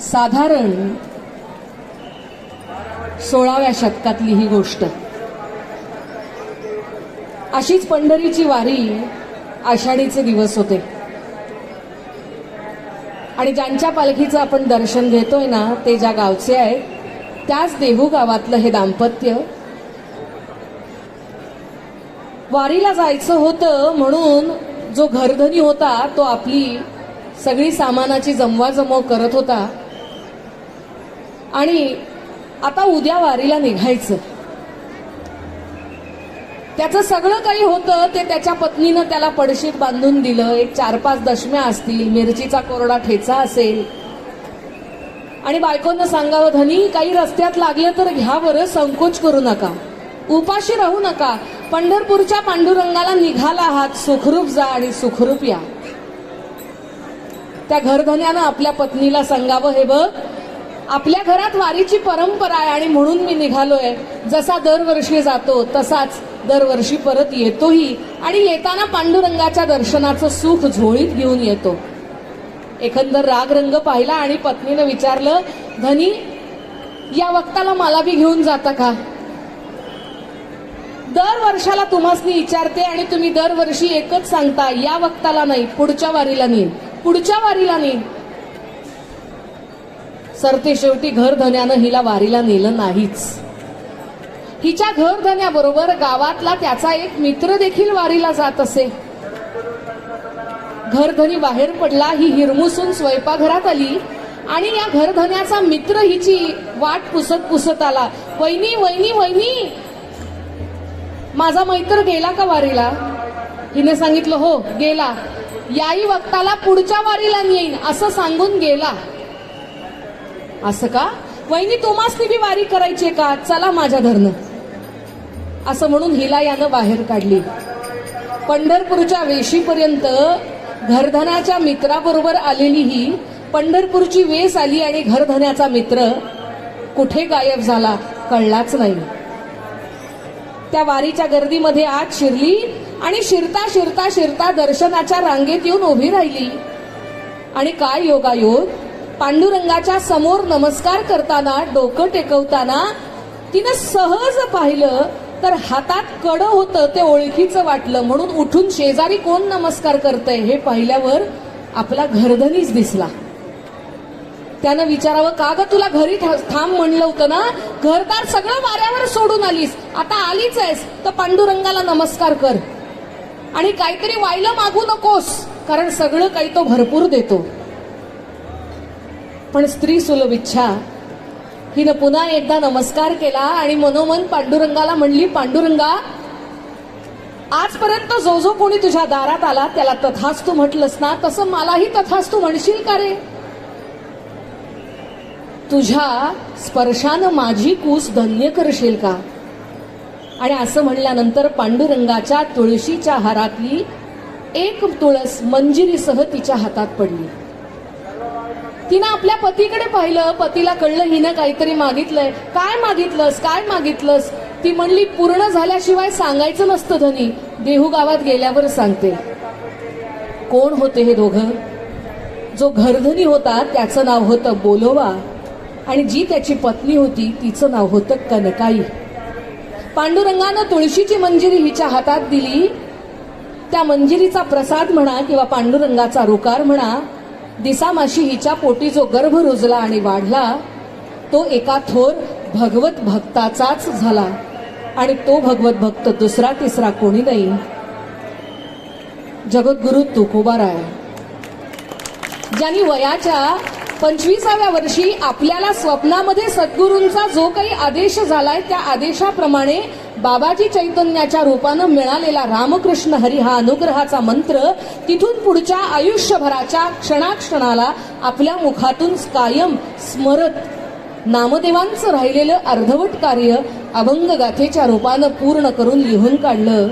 साधारण सोळाव्या शतकातली ही गोष्ट. अशीच पंढरीची वारी आषाढीचे दिवस होते. आणि ज्यांच्या पालखीचं आपण दर्शन घेतोय ना ते ज्या गावचे आहेत त्याच देहू गावातलं हे दाम्पत्य वारीला जायचं होतं म्हणून जो घरधनी होता तो आपली सगळी सामानाची जमवाजमव करत होता. आणि आता उद्या वारीला निघायचं. त्याचं सगळं काही होतं ते त्याच्या पत्नीनं त्याला पडशीत बांधून दिलं. एक चार पाच दशम्या असतील मिरचीचा कोरडा ठेचा असेल. आणि बायकोनं सांगावं धनी काही रस्त्यात लागलं तर घ्या बरं संकोच करू नका. उपाशी राहू नका. पंढरपूरच्या पांडुरंगाला निघाला आहात सुखरूप जा आणि सुखरूप या. त्या घरधन्यानं आपल्या पत्नीला सांगावं हे बघ आपल्या घरात वारीची परंपरा आहे आणि म्हणून मी निघालोय. जसा दरवर्षी जातो तसाच दरवर्षी परत येतोही. आणि येताना पांडुरंगाच्या दर्शनाचं सुख झोळीत घेऊन येतो. एकंदर रागरंग पाहिला आणि पत्नीनं विचारलं धनी या वक्ताला मला बी घेऊन जाता का? दर वर्षाला तुम्हासनी विचारते आणि तुम्ही दरवर्षी एकच सांगता या वक्ताला नाही पुढच्या वारीला नेईन. पुढच्या वारीला नेईन. सरते शेवटी घरधन्यानं हिला वारीला नेलं नाहीच. हिच्या घरधन्याबरोबर गावातला त्याचा एक मित्र देखील वारीला जात असे. घरधनी बाहेर पडला ही हिरमुसून स्वयंपाकघरात आली आणि या घरधन्याचा मित्र हिची वाट पुसत पुसत आला. वहिनी वहिनी वहिनी माझा मैत्र गेला का वारीला? हिने सांगितलं हो गेला. याही वक्ताला पुढच्या वारीला येईन असं सांगून गेला. असं का? वहिनी तुम्हाला बी वारी करायची का? चला माझ्या धरणं असं म्हणून हिला यानं बाहेर काढली. पंढरपूरच्या वेशीपर्यंत घरधनाच्या मित्राबरोबर आलेली ही पंढरपूरची वेस आली आणि घरधन्याचा मित्र कुठे गायब झाला कळलाच नाही. त्या वारीच्या गर्दीमध्ये आत शिरली आणि शिरता शिरता शिरता दर्शनाच्या रांगेत येऊन उभी राहिली. आणि काय योगायोग? पांडुरंगाच्या समोर नमस्कार करताना डोकं टेकवताना तिनं सहज पाहिलं तर हातात कड होतं ते ओळखीचं वाटलं. म्हणून उठून शेजारी कोण नमस्कार करतंय हे पाहिल्यावर आपला घरधनीच दिसला. त्यानं विचारावं का ग तुला घरी थांब म्हणलं होतं ना? घरदार सगळं वाऱ्यावर सोडून आलीस. आता आलीच आहेस तर पांडुरंगाला नमस्कार कर. आणि काहीतरी वायलं मागू नकोस कारण सगळं काही तो भरपूर देतो. पण स्त्री सुलभ इच्छा हिनं पुन्हा एकदा नमस्कार केला आणि मनोमन पांडुरंगाला म्हणली पांडुरंगा आजपर्यंत जो जो कोणी तुझ्या दारात आला त्याला तथास्तू म्हटलंस ना तसं मलाही तथास्तू म्हणशील का रे? तुझ्या स्पर्शानं माझी कूस धन्य करशील का? आणि असं म्हणल्यानंतर पांडुरंगाच्या तुळशीच्या हारातली एक तुळस मंजिरीसह तिच्या हातात पडली. तिनं आपल्या पतीकडे पाहिलं पतीला कळलं हिनं काहीतरी मागितलंय. काय मागितलंस? काय मागितलंस? ती म्हणली पूर्ण झाल्याशिवाय सांगायचं नसतं धनी. देहू गावात गेल्यावर सांगते. कोण होते हे दोघं? जो घरधनी होता त्याचं नाव होतं बोलोवा. आणि जी त्याची पत्नी होती तिचं नाव होतं कनकाई. पांडुरंगानं तुळशीची मंजिरी हिच्या हातात दिली. त्या मंजिरीचा प्रसाद म्हणा किंवा पांडुरंगाचा रुकार म्हणा दिसामाशी हिच्या पोटी जो गर्भ रुजला आणि वाढला तो एका थोर भगवत भक्ताचाच झाला. आणि तो भगवत भक्त दुसरा तिसरा कोणी नाही. जगद्गुरु तुकोबाराय ज्यांनी वयाच्या पंचवीसाव्या वर्षी आपल्याला स्वप्नामध्ये सद्गुरूंचा जो काही आदेश झालाय त्या आदेशाप्रमाणे बाबाजी चैतन्याच्या रूपानं मिळालेला रामकृष्ण हरी हा अनुग्रहाचा मंत्र तिथून पुढच्या आयुष्यभराच्या क्षणाक्षणाला आपल्या मुखातून कायम स्मरत. नामदेवांचं राहिलेलं अर्धवट कार्य अभंग गाथेच्या रूपानं पूर्ण करून लिहून काढलं.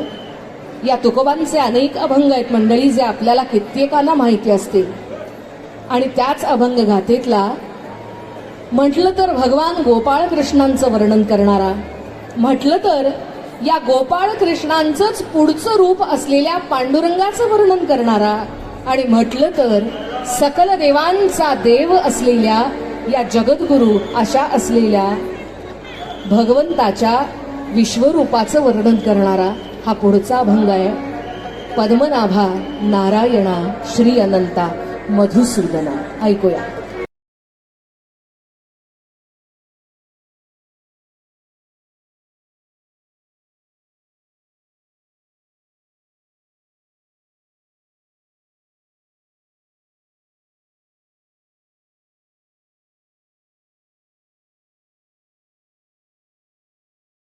या तुकोबांचे अनेक अभंग आहेत मंडळी जे आपल्याला कित्येकांना माहिती असते आणि त्याच अभंग गाथेतला म्हटलं तर भगवान गोपाळ कृष्णांचं वर्णन करणारा म्हटलं तर या गोपाळ कृष्णांचंच पुढचं रूप असलेल्या पांडुरंगाचं वर्णन करणारा आणि म्हटलं तर सकल देवांचा देव असलेल्या या जगद्गुरु अशा असलेल्या भगवंताच्या विश्वरूपाचं वर्णन करणारा हा पुढचा अभंग आहे. पद्मनाभा नारायणा श्री अनंता मधुसूदना. ऐकूया.